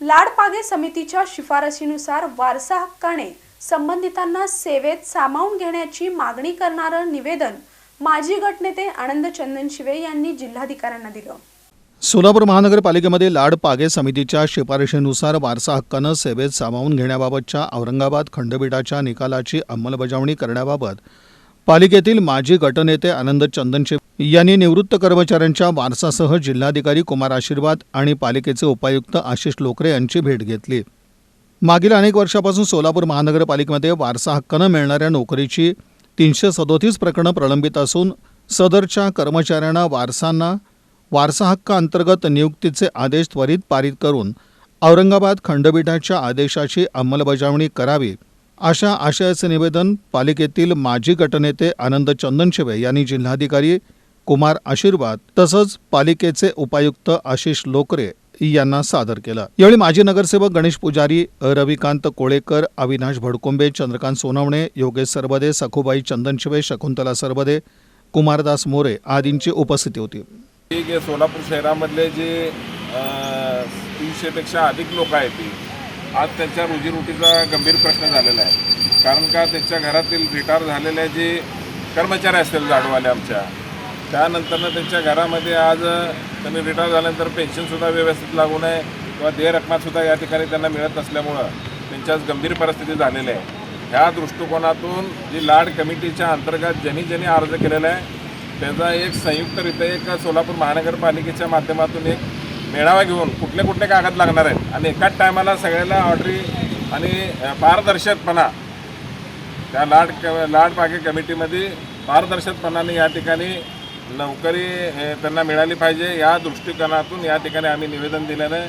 लाडपागे समितीच्या शिफारशीनुसार वारसा हक्काने संबंधितांना सेवेत सामावून घेण्याची मागणी करणारं निवेदन माजी गटनेते आनंद चंदन शिवे यांनी जिल्हाधिकाऱ्यांना दिलं. सोलापूर महानगरपालिकेमध्ये लाड पागे समितीच्या शिफारशीनुसार वारसा हक्कानं सेवेत सामावून घेण्याबाबतच्या औरंगाबाद खंडपीठाच्या निकालाची अंमलबजावणी करण्याबाबत पालिकेतील माजी गटनेते आनंद चंदनशे यांनी निवृत्त कर्मचाऱ्यांच्या वारसासह जिल्हाधिकारी कुमार आशीर्वाद आणि पालिकेचे उपायुक्त आशिष लोकरे यांची भेट घेतली. मागील अनेक वर्षापासून सोलापूर महानगरपालिकेमध्ये वारसा हक्कानं मिळणाऱ्या नोकरीची तीनशे सदोतीस प्रकरणं प्रलंबित असून सदरच्या कर्मचाऱ्यांना वारसांना वारसा हक्का अंतर्गत नियुक्तीचे आदेश त्वरित पारित करून औरंगाबाद खंडपीठाच्या आदेशाची अंमलबजावणी करावी अशा आशयाचे निवेदन पालिकेतील माजी गटनेते आनंद चंदनशिवे यांनी जिल्हाधिकारी कुमार आशीर्वाद तसंच पालिकेचे उपायुक्त आशिष लोकरे यांना सादर केलं. यावेळी माजी नगरसेवक गणेश पुजारी रविकांत कोळेकर अविनाश भडकुंबे चंद्रकांत सोनवणे योगेश सरबदे सखुबाई चंदनशिवे शकुंतला सरबदे कुमारदास मोरे आदींची उपस्थिती होती. ठीक सोलापूर शहरामधले जे तीनशेपेक्षा अधिक लोक आहेत ती आज त्यांच्या रोजीरोटीचा गंभीर प्रश्न झालेला आहे. कारण का त्यांच्या घरातील रिटायर झालेले जे कर्मचारी असतील जाडवाले आमच्या त्यानंतरनं त्यांच्या घरामध्ये आज त्यांनी रिटायर झाल्यानंतर पेन्शनसुद्धा व्यवस्थित लागू नये किंवा देय रकमासुद्धा या ठिकाणी त्यांना मिळत नसल्यामुळं त्यांच्याच गंभीर परिस्थिती झालेली आहे. ह्या दृष्टिकोनातून जी लाड कमिटीच्या अंतर्गत ज्यांनी ज्यांनी अर्ज केलेला आहे त्याचा एक संयुक्तरित्या एक सोलापूर महानगरपालिकेच्या माध्यमातून एक मेळावा घेऊन कुठले कुठले कागद लागणार आहेत आणि एकाच टायमाला सगळ्याला ऑर्डरी आणि पारदर्शकपणा त्या लाड क लाड पागे कमिटीमध्ये पारदर्शकपणाने या ठिकाणी नोकरी त्यांना मिळाली पाहिजे या दृष्टिकोनातून या ठिकाणी आम्ही निवेदन दिल्यानं